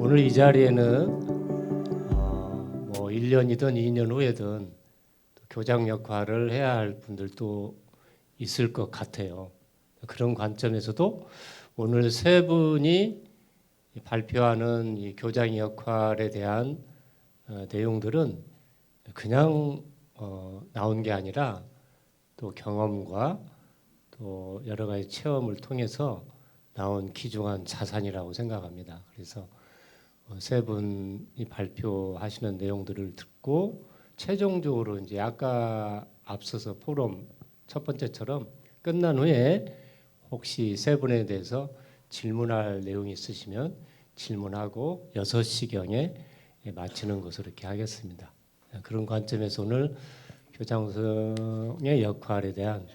오늘 이 자리에는 어, 뭐 1년이든 2년 후에든 또 교장 역할을 해야 할 분들도 있을 것 같아요. 그런 관점에서도 오늘 세 분이 발표하는 이 교장 역할에 대한 어, 내용들은 그냥 어, 나온 게 아니라 또 경험과 또 여러 가지 체험을 통해서 나온 귀중한 자산이라고 생각합니다. 그래서 어, 세 분이 발표하시는 내용들을 듣고 최종적으로 이제 아까 앞서서 포럼 첫 번째처럼 끝난 후에 혹시 세 분에 대해서 질문할 내용이 있으시면 질문하고 6시경에 마치는 것으로 이렇게 하겠습니다. 그런 관점에서 오늘 교장성의 역할에 대한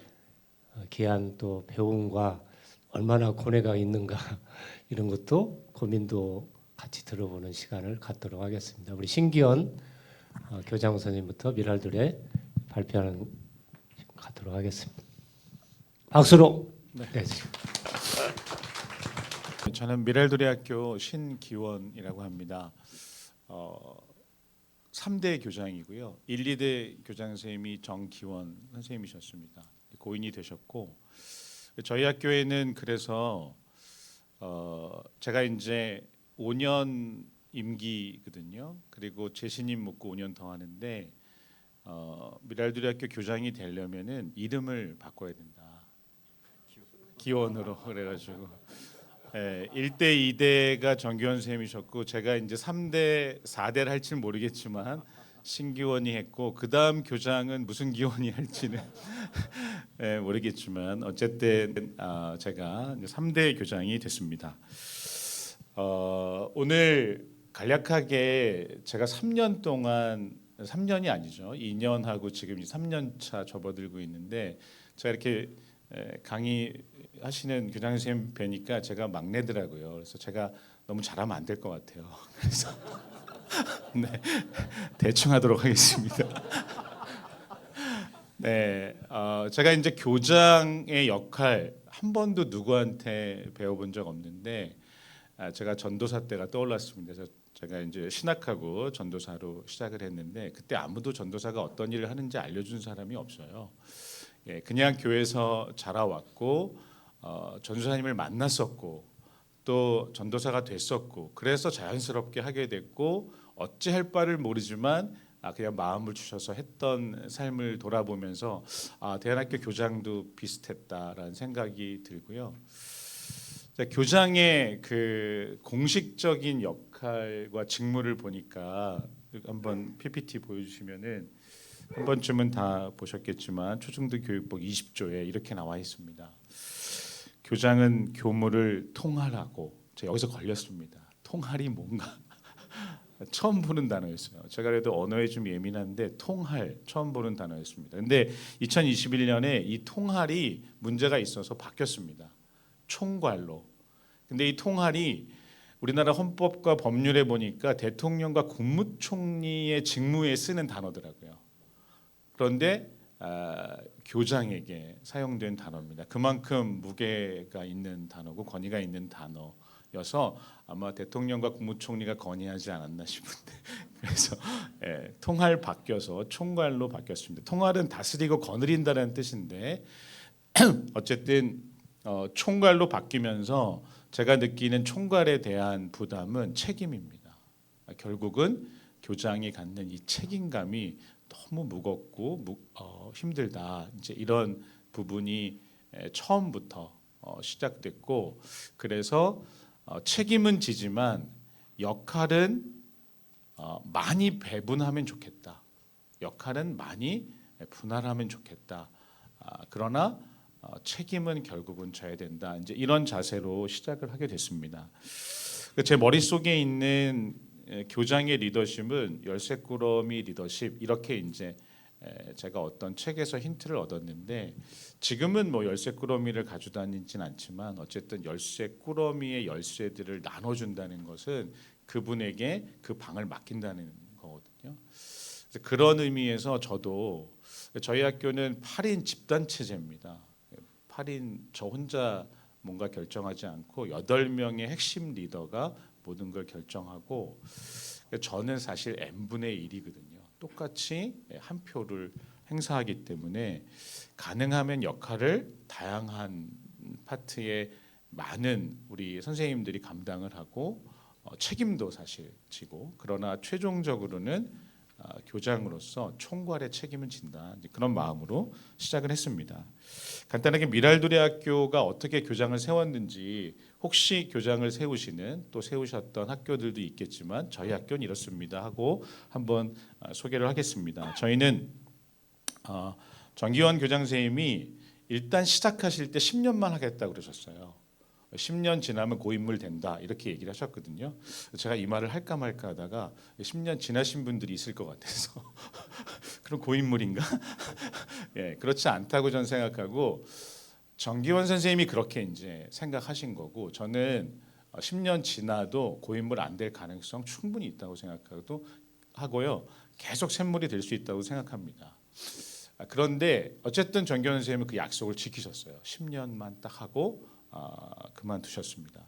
어, 귀한 또 배움과 얼마나 고뇌가 있는가 이런 것도 고민도 같이 들어보는 시간을 갖도록 하겠습니다. 우리 신기원 어, 교장 선생님부터 미랄들의 발표하는 갖도록 하겠습니다. 박수로 네. 저는 미랄도리학교 신기원이라고 합니다. 어, 3대 교장이고요. 1, 2대 교장 선생님이 정기원 선생님이셨습니다. 고인이 되셨고 저희 학교에는 그래서 어, 제가 이제 5년 임기거든요. 그리고 재신임 묻고 5년 더 하는데 어, 미랄도리학교 교장이 되려면은 이름을 바꿔야 된다. 기원으로 그래가지고 예, 1대 2대가 정기원 선생님이셨고 제가 이제 3대 4대를 할지는 모르겠지만 신기원이 했고 그 다음 교장은 무슨 기원이 할지는 예, 모르겠지만 어쨌든 아, 제가 이제 3대 교장이 됐습니다. 어, 오늘 간략하게 제가 3년 동안 3년이 아니죠. 2년하고 지금 3년 차 접어들고 있는데 제가 이렇게 에, 강의 하시는 교장 선생님 뵈니까 제가 막내더라고요. 그래서 제가 너무 잘하면 안 될 것 같아요. 그래서 네 대충 하도록 하겠습니다. 네, 어, 제가 이제 교장의 역할 한 번도 누구한테 배워본 적 없는데 아, 제가 전도사 때가 떠올랐습니다. 그래서 제가 이제 신학하고 전도사로 시작을 했는데 그때 아무도 전도사가 어떤 일을 하는지 알려준 사람이 없어요. 예, 그냥 교회에서 자라왔고 어, 전도사님을 만났었고 또 전도사가 됐었고 그래서 자연스럽게 하게 됐고 어찌할 바를 모르지만 아, 그냥 마음을 주셔서 했던 삶을 돌아보면서 아, 대안학교 교장도 비슷했다라는 생각이 들고요. 자, 교장의 그 공식적인 역할과 직무를 보니까 한번 PPT 보여주시면은 한 번쯤은 다 보셨겠지만 초중등 교육법 20조에 이렇게 나와 있습니다. 교장은 교무를 통할하고 제가 여기서 걸렸습니다. 통할이 뭔가 처음 보는 단어였어요. 제가 그래도 언어에 좀 예민한데 통할 처음 보는 단어였습니다. 근데 2021년에 이 통할이 문제가 있어서 바뀌었습니다. 총괄로. 근데 이 통할이 우리나라 헌법과 법률에 보니까 대통령과 국무총리의 직무에 쓰는 단어더라고요. 그런데 아, 교장에게 사용된 단어입니다. 그만큼 무게가 있는 단어고 권위가 있는 단어여서 아마 대통령과 국무총리가 건의하지 않았나 싶은데 그래서 예, 통할 바뀌어서 총괄로 바뀌었습니다. 통할은 다스리고 거느린다는 뜻인데 어쨌든 어, 총괄로 바뀌면서 제가 느끼는 총괄에 대한 부담은 책임입니다. 결국은 교장이 갖는 이 책임감이 너무 무겁고 무, 어, 힘들다. 이제 이런 부분이 에, 처음부터 어, 시작됐고 그래서 어, 책임은 지지만 역할은 어, 많이 배분하면 좋겠다. 역할은 많이 분할하면 좋겠다. 아, 그러나 어, 책임은 결국은 져야 된다. 이제 이런 자세로 시작을 하게 됐습니다. 그제 머릿속에 있는 에, 교장의 리더십은 열쇠꾸러미 리더십 이렇게 이제 에, 제가 어떤 책에서 힌트를 얻었는데 지금은 뭐 열쇠꾸러미를 가지고 다니진 않지만 어쨌든 열쇠꾸러미의 열쇠들을 나눠준다는 것은 그분에게 그 방을 맡긴다는 거거든요. 그런 의미에서 저도 저희 학교는 8인 집단 체제입니다. 8인 저 혼자 뭔가 결정하지 않고 8명의 핵심 리더가 모든 걸 결정하고 저는 사실 n 분의 1이거든요. 똑같이 한 표를 행사하기 때문에 가능하면 역할을 다양한 파트의 많은 우리 선생님들이 감당을 하고 어, 책임도 사실 지고 그러나 최종적으로는 아, 교장으로서 총괄의 책임을 진다 그런 마음으로 시작을 했습니다. 간단하게 미랄도레학교가 어떻게 교장을 세웠는지 혹시 교장을 세우시는 또 세우셨던 학교들도 있겠지만 저희 학교는 이렇습니다 하고 한번 아, 소개를 하겠습니다. 저희는 어, 정기원 교장 선생님이 일단 시작하실 때 10년만 하겠다 그러셨어요. 10년 지나면 고인물 된다 이렇게 얘기를 하셨거든요. 제가 이 말을 할까 말까 하다가 10년 지나신 분들이 있을 것 같아서 그럼 고인물인가? 예, 그렇지 않다고 저는 생각하고 정기원 선생님이 그렇게 이제 생각하신 거고 저는 10년 지나도 고인물 안 될 가능성 충분히 있다고 생각하고 하고요. 계속 샘물이 될 수 있다고 생각합니다. 아, 그런데 어쨌든 정기원 선생님은 그 약속을 지키셨어요. 10년만 딱 하고 아, 그만두셨습니다.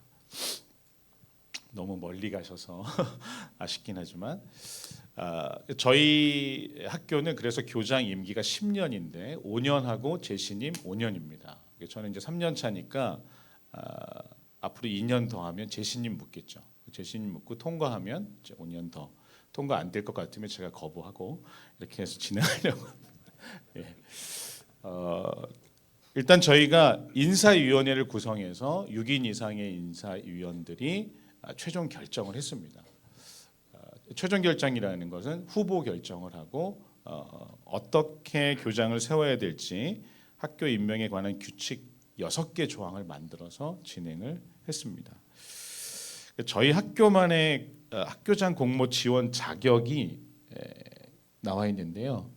너무 멀리 가셔서 아쉽긴 하지만 아, 저희 학교는 그래서 교장 임기가 10년인데 5년하고 재신임 5년입니다. 저는 이제 3년 차니까 아, 앞으로 2년 더 하면 재신임 묻겠죠. 재신임 묻고 통과하면 이제 5년 더 통과 안 될 것 같으면 제가 거부하고 이렇게 해서 진행하려고. 예. 어, 일단 저희가 인사위원회를 구성해서 6인 이상의 인사위원들이 아, 최종 결정을 했습니다. 아, 최종 결정이라는 것은 후보 결정을 하고 어, 어떻게 교장을 세워야 될지 학교 임명에 관한 규칙 6개 조항을 만들어서 진행을 했습니다. 저희 학교만의 어, 학교장 공모 지원 자격이 에, 나와 있는데요.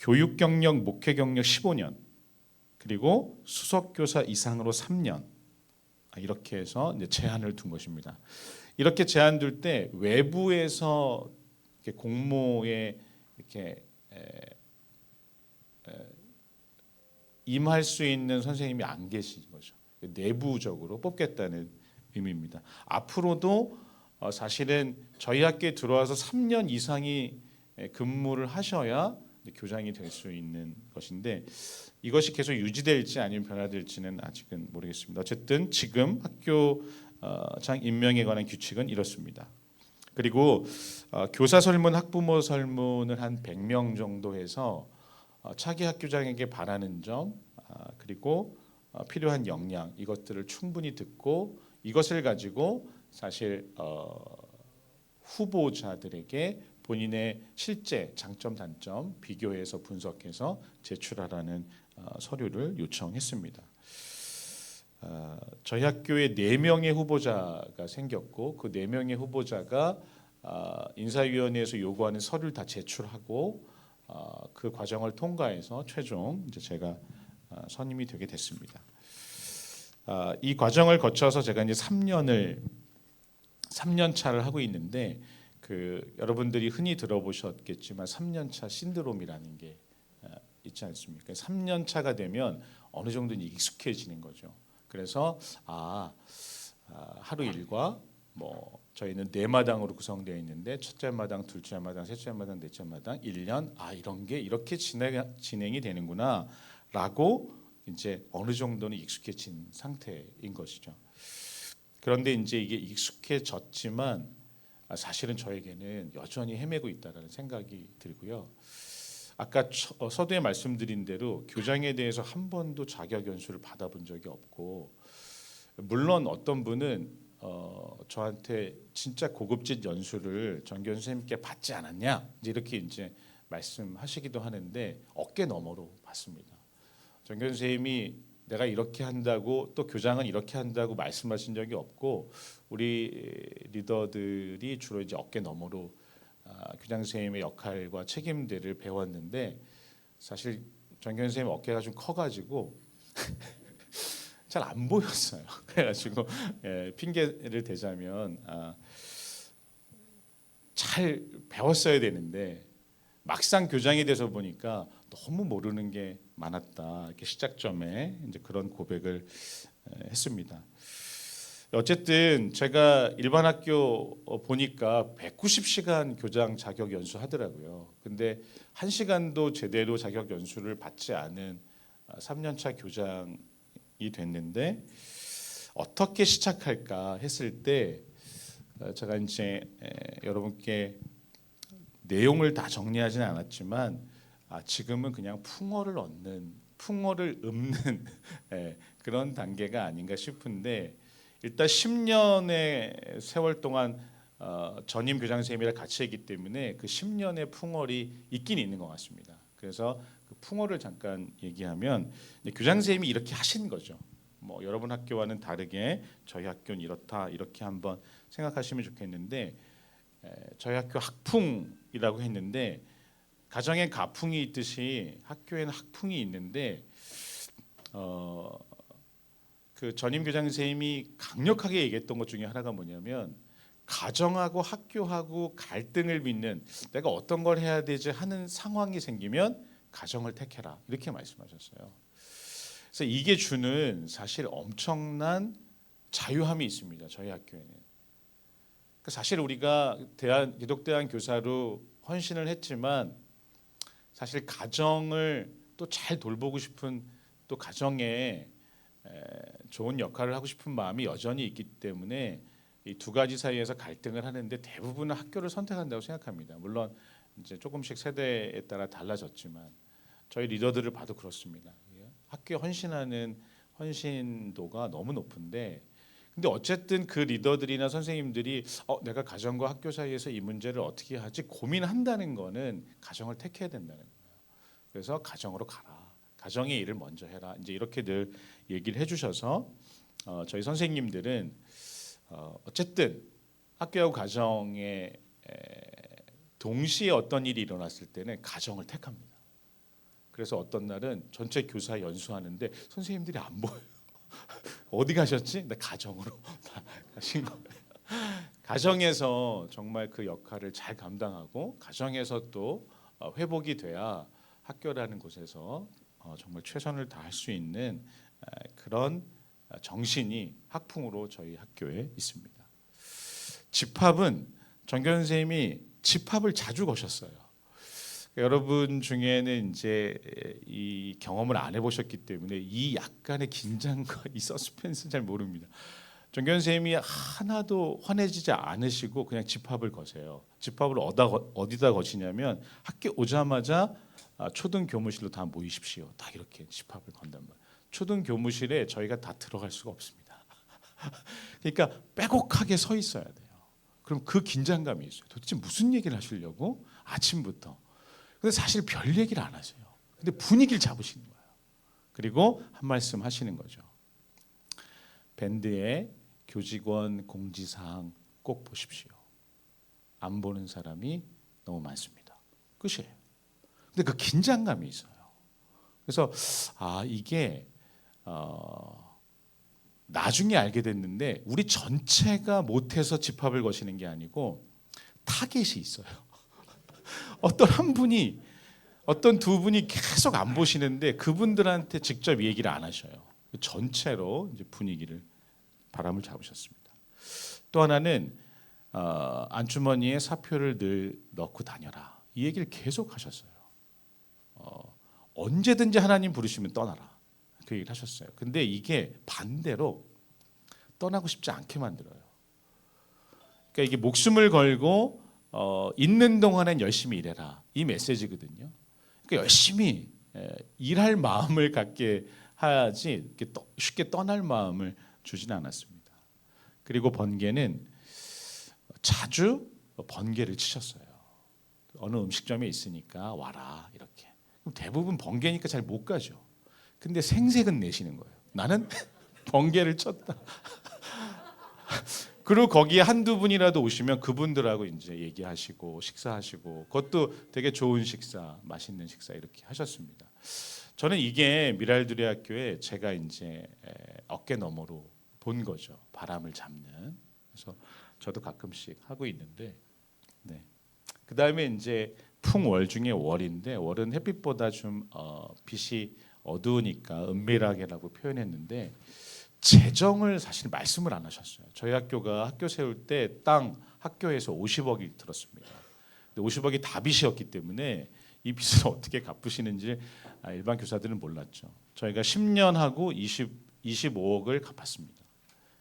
어, 교육 경력, 목회 경력 15년, 그리고 수석 교사 이상으로 3년 아, 이렇게 해서 제한을 둔 것입니다. 이렇게 제한 둘 때 외부에서 이렇게 공모에 이렇게 임할 수 있는 선생님이 안 계신 거죠. 내부적으로 뽑겠다는 의미입니다. 앞으로도 어, 사실은 저희 학교에 들어와서 3년 이상이 에, 근무를 하셔야 교장이 될 수 있는 것인데 이것이 계속 유지될지 아니면 변화될지는 아직은 모르겠습니다. 어쨌든 지금 학교장 임명에 관한 규칙은 이렇습니다. 그리고 어, 교사 설문, 학부모 설문을 한 100명 정도 해서 어, 차기 학교장에게 바라는 점 아, 그리고 어, 필요한 역량 이것들을 충분히 듣고 이것을 가지고 사실 어, 후보자들에게 본인의 실제 장점 단점 비교해서 분석해서 제출하라는 어, 서류를 요청했습니다. 어, 저희 학교에 네 명의 후보자가 생겼고 그 네 명의 후보자가 어, 인사위원회에서 요구하는 서류를 다 제출하고 어, 그 과정을 통과해서 최종 이제 제가 어, 선임이 되게 됐습니다. 아, 이 과정을 거쳐서 제가 이제 3년을 3년 차를 하고 있는데 그 여러분들이 흔히 들어보셨겠지만 3년 차 신드롬이라는 게 아, 있지 않습니까? 3년 차가 되면 어느 정도는 익숙해지는 거죠. 그래서 아, 아 하루 일과 뭐 저희는 네 마당으로 구성되어 있는데 첫째 마당, 둘째 마당, 셋째 마당, 넷째 마당 1년 아 이런 게 이렇게 진행, 진행이 되는구나라고 이제 어느 정도는 익숙해진 상태인 것이죠. 그런데 이제 이게 익숙해졌지만 아, 사실은 저에게는 여전히 헤매고 있다라는 생각이 들고요. 아까 처- 어, 서두에 말씀드린 대로 교장에 대해서 한 번도 자격 연수를 받아본 적이 없고 물론 어떤 분은 어, 저한테 진짜 고급진 연수를 정견 선생님께 받지 않았냐 이렇게 이제 말씀하시기도 하는데 어깨 너머로 받습니다. 정견 선생님이 내가 이렇게 한다고 또 교장은 이렇게 한다고 말씀하신 적이 없고 우리 리더들이 주로 이제 어깨 너머로 아, 교장 선생님의 역할과 책임들을 배웠는데 사실 정견 선생님 어깨가 좀 커가지고 잘 안 보였어요. 그래가지고 예, 핑계를 대자면 아, 잘 배웠어야 되는데 막상 교장이 돼서 보니까 너무 모르는 게 많았다. 이렇게 시작점에 이제 그런 고백을 에, 했습니다. 어쨌든 제가 일반 학교 어, 보니까 190시간 교장 자격 연수 하더라고요. 근데 한 시간도 제대로 자격 연수를 받지 않은 3년차 교장이 됐는데 어떻게 시작할까 했을 때 어, 제가 이제 에, 여러분께 내용을 다 정리하지는 않았지만 아, 지금은 그냥 풍어를 얻는 풍어를 읊는 예, 그런 단계가 아닌가 싶은데 일단 10년의 세월 동안 어, 전임 교장 선생님이랑 같이 했기 때문에 그 10년의 풍월이 있긴 있는 것 같습니다. 그래서 그 풍월을 잠깐 얘기하면 교장 선생님이 이렇게 하신 거죠. 뭐 여러분 학교와는 다르게 저희 학교는 이렇다 이렇게 한번 생각하시면 좋겠는데 에, 저희 학교 학풍이라고 했는데 가정에 가풍이 있듯이 학교에는 학풍이 있는데 어, 그 전임 교장 선생님이 강력하게 얘기했던 것 중에 하나가 뭐냐면 가정하고 학교하고 갈등을 빚는 내가 어떤 걸 해야 되지 하는 상황이 생기면 가정을 택해라 이렇게 말씀하셨어요. 그래서 이게 주는 사실 엄청난 자유함이 있습니다. 저희 학교에는. 그 사실 우리가 대한 기독대한 교사로 헌신을 했지만 사실 가정을 또 잘 돌보고 싶은 또 가정에 에, 좋은 역할을 하고 싶은 마음이 여전히 있기 때문에 이 두 가지 사이에서 갈등을 하는데 대부분은 학교를 선택한다고 생각합니다. 물론 이제 조금씩 세대에 따라 달라졌지만 저희 리더들을 봐도 그렇습니다. 학교에 헌신하는 헌신도가 너무 높은데 근데 어쨌든 그 리더들이나 선생님들이 어, 내가 가정과 학교 사이에서 이 문제를 어떻게 하지 고민한다는 거는 가정을 택해야 된다는 거예요. 그래서 가정으로 가라. 가정의 일을 먼저 해라. 이제 이렇게 늘 얘기를 해주셔서 어, 저희 선생님들은 어, 어쨌든 학교하고 가정에 에, 동시에 어떤 일이 일어났을 때는 가정을 택합니다. 그래서 어떤 날은 전체 교사 연수하는데 선생님들이 안 보여요. 어디 가셨지? 나 가정으로 가신 거예요. 가정에서 정말 그 역할을 잘 감당하고 가정에서 또 어, 회복이 돼야 학교라는 곳에서 어, 정말 최선을 다할 수 있는 에, 그런 정신이 학풍으로 저희 학교에 있습니다. 집합은 정교 선생님이 집합을 자주 거셨어요. 여러분 중에는 이제 이 경험을 안 해보셨기 때문에 이 약간의 긴장과 이 서스펜스 잘 모릅니다. 정교 선생님이 하나도 화내지지 않으시고 그냥 집합을 거세요. 집합을 어디다, 거시냐면 학교 오자마자 아, 초등 교무실로 다 모이십시오. 다 이렇게 집합을 건단 말이에요. 초등 교무실에 저희가 다 들어갈 수가 없습니다. 그러니까 빼곡하게 서 있어야 돼요. 그럼 그 긴장감이 있어요. 도대체 무슨 얘기를 하시려고 아침부터. 근데 사실 별 얘기를 안 하세요. 근데 분위기를 잡으시는 거예요. 그리고 한 말씀 하시는 거죠. 밴드의 교직원 공지사항 꼭 보십시오. 안 보는 사람이 너무 많습니다. 끝이에요. 근데 그 긴장감이 있어요. 그래서 아 이게 어, 나중에 알게 됐는데 우리 전체가 못해서 집합을 거시는 게 아니고 타겟이 있어요. 어떤 한 분이 어떤 두 분이 계속 안 보시는데 그분들한테 직접 얘기를 안 하셔요. 전체로 이제 분위기를 바람을 잡으셨습니다. 또 하나는 어, 안주머니에 사표를 늘 넣고 다녀라. 이 얘기를 계속 하셨어요. 어, 언제든지 하나님 부르시면 떠나라. 그 얘기를 하셨어요. 근데 이게 반대로 떠나고 싶지 않게 만들어요. 그러니까 이게 목숨을 걸고 어, 있는 동안엔 열심히 일해라. 이 메시지거든요. 그러니까 열심히 에, 일할 마음을 갖게 떠, 쉽게 떠날 마음을 주지는 않았습니다. 그리고 번개는 자주 번개를 치셨어요. 어느 음식점에 있으니까 와라 이렇게. 그럼 대부분 번개니까 잘 못 가죠. 근데 생색은 내시는 거예요. 나는 번개를 쳤다. 그리고 거기에 한두 분이라도 오시면 그분들하고 이제 얘기하시고 식사하시고 그것도 되게 좋은 식사, 맛있는 식사 이렇게 하셨습니다. 저는 이게 미랄두리 학교에 제가 이제 어깨 너머로 본 거죠. 바람을 잡는. 그래서 저도 가끔씩 하고 있는데, 네. 그 다음에 이제 풍월 중에 월인데 월은 햇빛보다 좀 어, 빛이 어두우니까 은밀하게라고 표현했는데 재정을 사실 말씀을 안 하셨어요. 저희 학교가 학교 세울 때 땅 학교에서 50억이 들었습니다. 근데 50억이 다 빚이었기 때문에 이 빚을 어떻게 갚으시는지 아, 일반 교사들은 몰랐죠. 저희가 10년 하고 20 25억을 갚았습니다.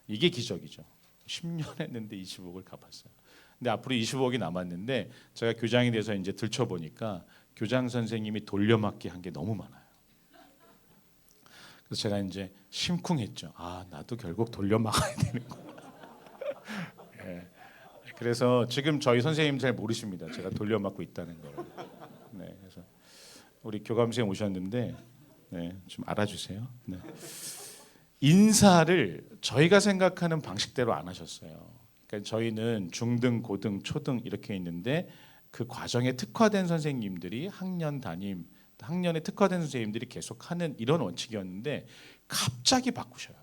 이게 기적이죠. 10년 했는데 25억을 갚았어요. 근데 앞으로 25억이 남았는데 제가 교장이 돼서 이제 들춰 보니까 교장 선생님이 돌려막기 한 게 너무 많아요. 그래서 제가 이제 심쿵했죠. 아 나도 결국 돌려 막아야 되는구나. 예. 그래서 지금 저희 선생님 잘 모르십니다. 제가 돌려 막고 있다는 걸. 네, 그래서 우리 교감생 오셨는데 네, 좀 알아주세요. 네. 인사를 저희가 생각하는 방식대로 안 하셨어요. 그러니까 저희는 중등, 고등, 초등 이렇게 있는데 그 과정에 특화된 선생님들이 학년 담임, 학년에 특화된 선생님들이 계속 하는 이런 원칙이었는데 갑자기 바꾸셔요.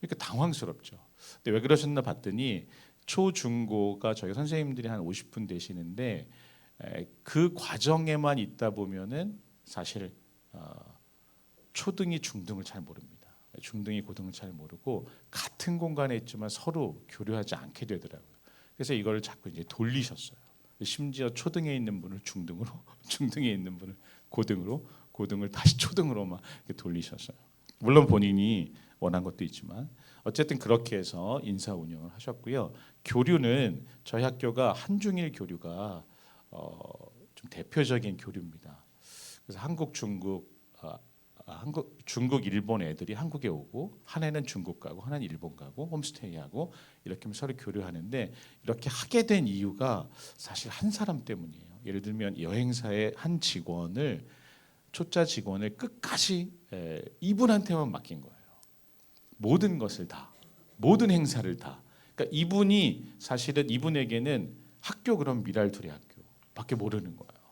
그러니까 당황스럽죠. 근데 왜 그러셨나 봤더니 초, 중고가 저희 선생님들이 한 50분 되시는데 에, 그 과정에만 있다 보면은 사실 어, 초등이 중등을 잘 모릅니다. 중등이 고등을 잘 모르고 같은 공간에 있지만 서로 교류하지 않게 되더라고요. 그래서 이걸 자꾸 이제 돌리셨어요. 심지어 초등에 있는 분을 중등으로, 중등에 있는 분을 고등으로, 고등을 다시 초등으로만 이렇게 돌리셨어요. 물론 본인이 원한 것도 있지만 어쨌든 그렇게 해서 인사 운영을 하셨고요. 교류는 저희 학교가 한중일 교류가 어, 좀 대표적인 교류입니다. 그래서 한국, 중국, 한국, 중국, 일본 애들이 한국에 오고 한 해는 중국 가고 하나는 일본 가고 홈스테이하고 이렇게 서로 교류하는데 이렇게 하게 된 이유가 사실 한 사람 때문이에요. 예를 들면 여행사의 한 직원을 초짜 직원을 끝까지 에, 이분한테만 맡긴 거예요. 모든 것을 다, 모든 행사를 다. 그러니까 이분이 사실은 이분에게는 학교 그럼 미랄두리 학교밖에 모르는 거예요.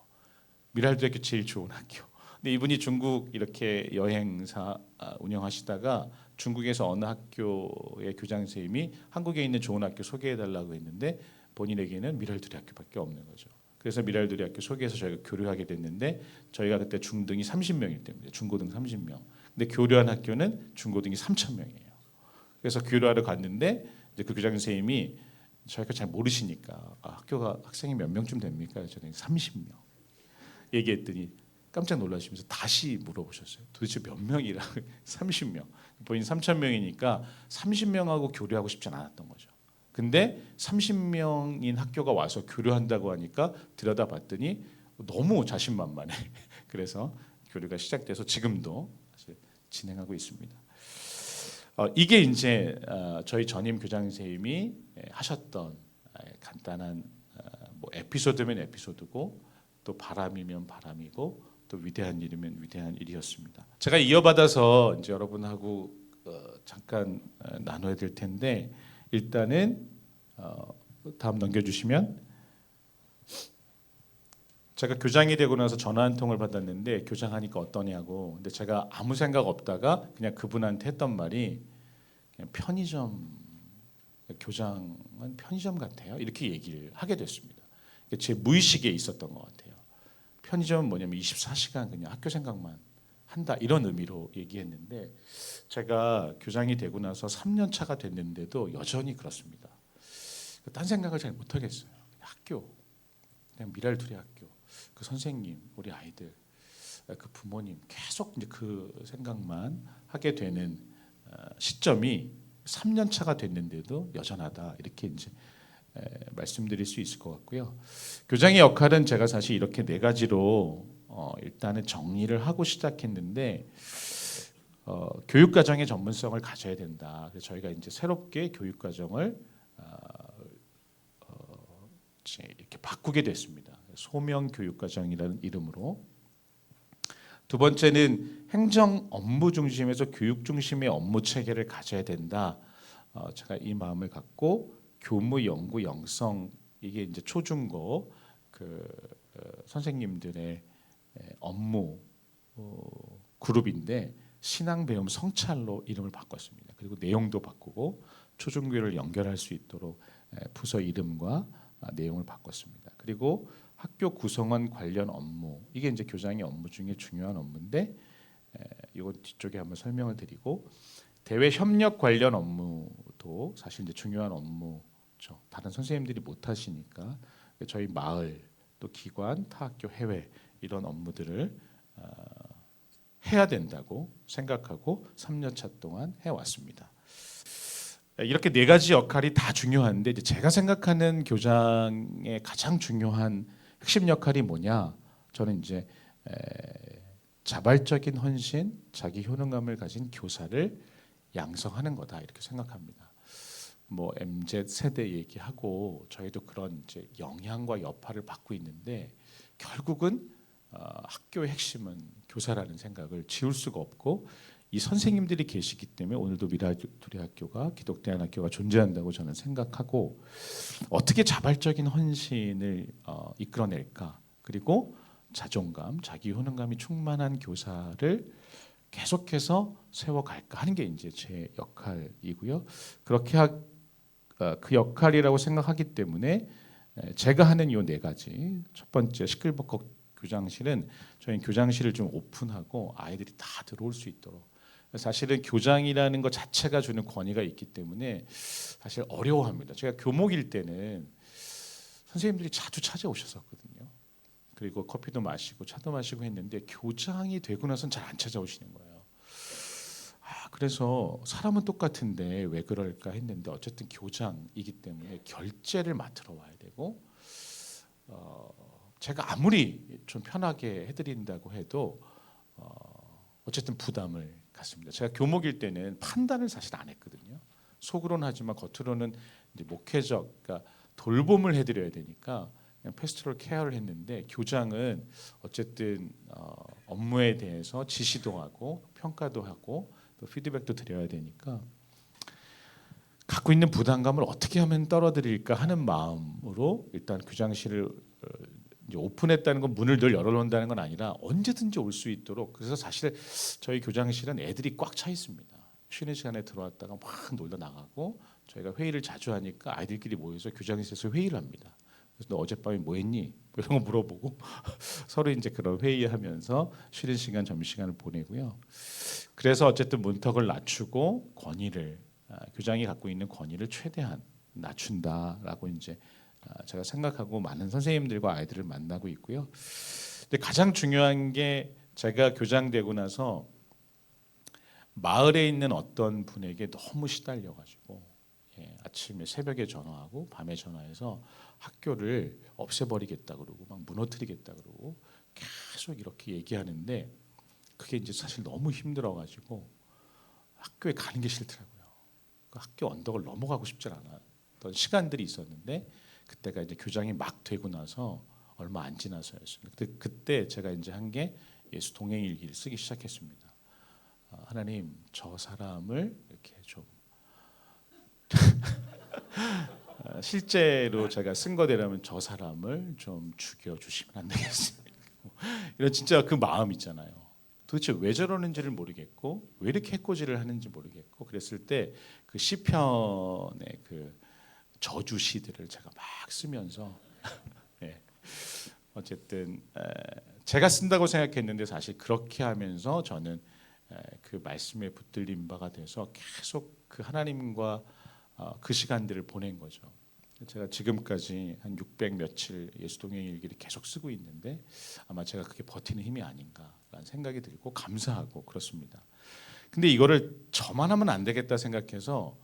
미랄두리 학교 제일 좋은 학교. 근데 이분이 중국 이렇게 여행사 아, 운영하시다가 중국에서 어느 학교의 교장 선생님이 한국에 있는 좋은 학교 소개해 달라고 했는데 본인에게는 미랄두리 학교밖에 없는 거죠. 그래서 미랄두리 학교 소개해서 저희가 교류하게 됐는데 저희가 그때 중등이 30명일 때입니다. 중고등 30명. 근데 교류한 학교는 중고등이 3천 명이에요. 그래서 교류하러 갔는데 이제 그 교장 선생님이 저희가 잘 모르시니까 아, 학교가 학생이 몇 명쯤 됩니까? 저는 30명. 얘기했더니 깜짝 놀라시면서 다시 물어보셨어요. 도대체 몇 명이라고? 30명. 본인 3천 명이니까 30명하고 교류하고 싶진 않았던 거죠. 근데 30명인 학교가 와서 교류한다고 하니까 들여다봤더니 너무 자신만만해. 그래서 교류가 시작돼서 지금도 진행하고 있습니다. 어, 이게 이제 어, 저희 전임 교장 선생님이 예, 하셨던 예, 간단한 어, 뭐 에피소드면 에피소드고 또 바람이면 바람이고 또 위대한 일이면 위대한 일이었습니다. 제가 이어받아서 이제 여러분하고 어, 잠깐 어, 나눠야 될 텐데 일단은 어, 다음 넘겨주시면 제가 교장이 되고 나서 전화 한 통을 받았는데 교장하니까 어떠냐고. 근데 제가 아무 생각 없다가 그냥 그분한테 했던 말이 그냥 편의점 교장은 편의점 같아요. 이렇게 얘기를 하게 됐습니다. 제 무의식에 있었던 것 같아요. 편의점은 뭐냐면 24시간 그냥 학교 생각만 한다 이런 의미로 얘기했는데 제가 교장이 되고 나서 3년 차가 됐는데도 여전히 그렇습니다. 딴 생각을 잘 못하겠어요. 학교, 그냥 미랄두리 학교, 그 선생님, 우리 아이들, 그 부모님 계속 이제 그 생각만 하게 되는 어, 시점이 3년 차가 됐는데도 여전하다 이렇게 이제 에, 말씀드릴 수 있을 것 같고요. 교장의 역할은 제가 사실 이렇게 네 가지로 어, 일단은 정리를 하고 시작했는데 어, 교육 과정의 전문성을 가져야 된다. 그래서 저희가 이제 새롭게 교육 과정을 어, 어, 이렇게 바꾸게 됐습니다. 소명 교육 과정이라는 이름으로. 두 번째는 행정 업무 중심에서 교육 중심의 업무 체계를 가져야 된다. 어, 제가 이 마음을 갖고 교무 연구 영성 이게 이제 초중고 그 어, 선생님들의 에, 업무 어, 그룹인데 신앙 배움 성찰로 이름을 바꿨습니다. 그리고 내용도 바꾸고 초중교를 연결할 수 있도록 에, 부서 이름과 아, 내용을 바꿨습니다. 그리고 학교 구성원 관련 업무 이게 이제 교장의 업무 중에 중요한 업무인데 에, 이건 뒤쪽에 한번 설명을 드리고 대외 협력 관련 업무도 사실 이제 중요한 업무 죠. 다른 선생님들이 못 하시니까 저희 마을 또 기관, 타학교 해외 이런 업무들을 어, 해야 된다고 생각하고 3년 차 동안 해왔습니다. 이렇게 네 가지 역할이 다 중요한데 제가 생각하는 교장의 가장 중요한 핵심 역할이 뭐냐? 저는 이제 에, 자발적인 헌신, 자기 효능감을 가진 교사를 양성하는 거다 이렇게 생각합니다. 뭐 MZ 세대 얘기하고 저희도 그런 이제 영향과 여파를 받고 있는데 결국은 어, 학교의 핵심은 교사라는 생각을 지울 수가 없고 이 선생님들이 계시기 때문에 오늘도 미라두리 학교가 기독대안학교가 존재한다고 저는 생각하고 어떻게 자발적인 헌신을 어, 이끌어낼까 그리고 자존감, 자기 효능감이 충만한 교사를 계속해서 세워갈까 하는 게 이제 제 역할이고요. 그렇게 그 역할이라고 생각하기 때문에 에, 제가 하는 요 네 가지 첫 번째 시끌벅적 교장실은 저희 교장실을 좀 오픈하고 아이들이 다 들어올 수 있도록 사실은 교장이라는 것 자체가 주는 권위가 있기 때문에 사실 어려워합니다. 제가 교목일 때는 선생님들이 자주 찾아오셨었거든요. 그리고 커피도 마시고 차도 마시고 했는데 교장이 되고 나서는 잘안 찾아오시는 거예요. 아, 그래서 사람은 똑같은데 왜 그럴까 했는데 어쨌든 교장이기 때문에 결제를 맡으러 와야 되고 어, 제가 아무리 좀 편하게 해드린다고 해도 어, 어쨌든 부담을 갖습니다. 제가 교목일 때는 판단을 사실 안 했거든요. 속으로는 하지만 겉으로는 이제 목회적, 그러니까 돌봄을 해드려야 되니까 그냥 페스토럴 케어를 했는데 교장은 어쨌든 어, 업무에 대해서 지시도 하고 평가도 하고 또 피드백도 드려야 되니까 갖고 있는 부담감을 어떻게 하면 떨어뜨릴까 하는 마음으로 일단 교장실을 어, 오픈했다는 건 문을 늘 열어놓는다는 건 아니라 언제든지 올 수 있도록 그래서 사실 저희 교장실은 애들이 꽉 차 있습니다. 쉬는 시간에 들어왔다가 막 놀다 나가고 저희가 회의를 자주 하니까 아이들끼리 모여서 교장실에서 회의를 합니다. 그래서 너 어젯밤에 뭐 했니? 뭐 이런 거 물어보고 서로 이제 그런 회의하면서 쉬는 시간 점심시간을 보내고요. 그래서 어쨌든 문턱을 낮추고 권위를 아, 교장이 갖고 있는 권위를 최대한 낮춘다라고 이제 아, 제가 생각하고 많은 선생님들과 아이들을 만나고 있고요. 근데 가장 중요한 게 제가 교장 되고 나서 마을에 있는 어떤 분에게 너무 시달려 가지고 예, 아침에 새벽에 전화하고 밤에 전화해서 학교를 없애버리겠다 그러고 막 무너뜨리겠다 그러고 계속 이렇게 얘기하는데 그게 이제 사실 너무 힘들어 가지고 학교에 가는 게 싫더라고요. 그 학교 언덕을 넘어가고 싶지 않았던 시간들이 있었는데 그때가 이제 교장이 막 되고 나서 얼마 안 지나서였습니다. 그때, 제가 이제 한 게 예수 동행 일기를 쓰기 시작했습니다. 아, 하나님 저 사람을 이렇게 좀 아, 실제로 제가 쓴 거대로면 저 사람을 좀 죽여 주시면 안 되겠습니까? 이런 진짜 그 마음 있잖아요. 도대체 왜 저러는지를 모르겠고 왜 이렇게 해코지를 하는지 모르겠고 그랬을 때 그 시편의 그 저주 시들을 제가 막 쓰면서 예. 어쨌든 에, 제가 쓴다고 생각했는데 사실 그렇게 하면서 저는 에, 그 말씀에 붙들린 바가 돼서 계속 그 하나님과 어, 그 시간들을 보낸 거죠. 제가 지금까지 한 600 며칠 예수동행 일기를 계속 쓰고 있는데 아마 제가 그게 버티는 힘이 아닌가라는 생각이 들고 감사하고 그렇습니다. 근데 이거를 저만 하면 안 되겠다 생각해서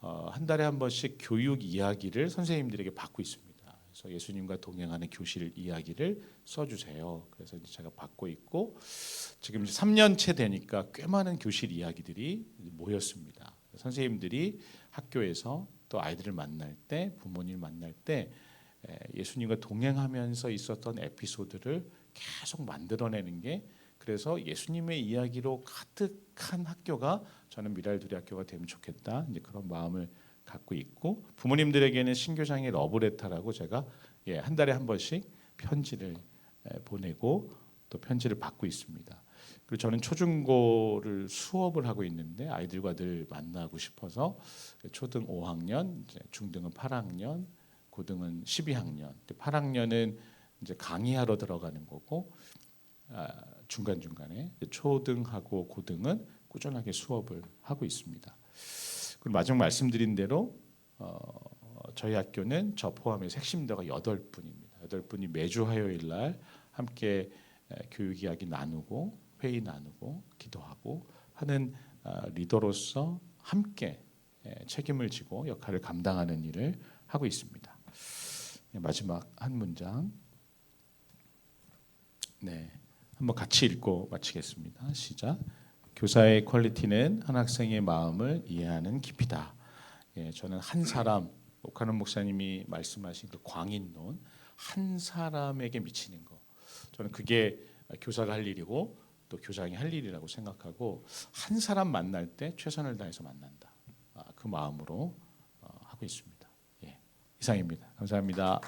어, 한 달에 한 번씩 교육 이야기를 선생님들에게 받고 있습니다. 그래서 예수님과 동행하는 교실 이야기를 써주세요. 그래서 이제 제가 받고 있고 지금 이제 3년째 되니까 꽤 많은 교실 이야기들이 모였습니다. 선생님들이 학교에서 또 아이들을 만날 때 부모님을 만날 때 에, 예수님과 동행하면서 있었던 에피소드를 계속 만들어내는 게 그래서 예수님의 이야기로 가득한 학교가 저는 미랄두리 학교가 되면 좋겠다 이제 그런 마음을 갖고 있고 부모님들에게는 신교장의 러브레터라고 제가 예, 한 달에 한 번씩 편지를 에, 보내고 또 편지를 받고 있습니다. 그리고 저는 초중고를 수업을 하고 있는데 아이들과 늘 만나고 싶어서 초등 5학년, 이제 중등은 8학년, 고등은 12학년. 8학년은 이제 강의하러 들어가는 거고 아, 중간 중간에 초등하고 고등은 꾸준하게 수업을 하고 있습니다. 그리고 마지막 말씀드린 대로 어, 저희 학교는 저 포함해서 핵심대가 여덟 분입니다. 여덟 분이 매주 화요일 날 함께 에, 교육 이야기 나누고 회의 나누고 기도하고 하는 아, 리더로서 함께 에, 책임을 지고 역할을 감당하는 일을 하고 있습니다. 네, 마지막 한 문장. 네, 한번 같이 읽고 마치겠습니다. 시작. 교사의 퀄리티는 한 학생의 마음을 이해하는 깊이다. 예, 저는 한 사람 옥하는 목사님이 말씀하신 그 광인론 한 사람에게 미치는 거 저는 그게 교사가 할 일이고 또 교장이 할 일이라고 생각하고 한 사람 만날 때 최선을 다해서 만난다 아, 그 마음으로 어, 하고 있습니다. 예, 이상입니다. 감사합니다.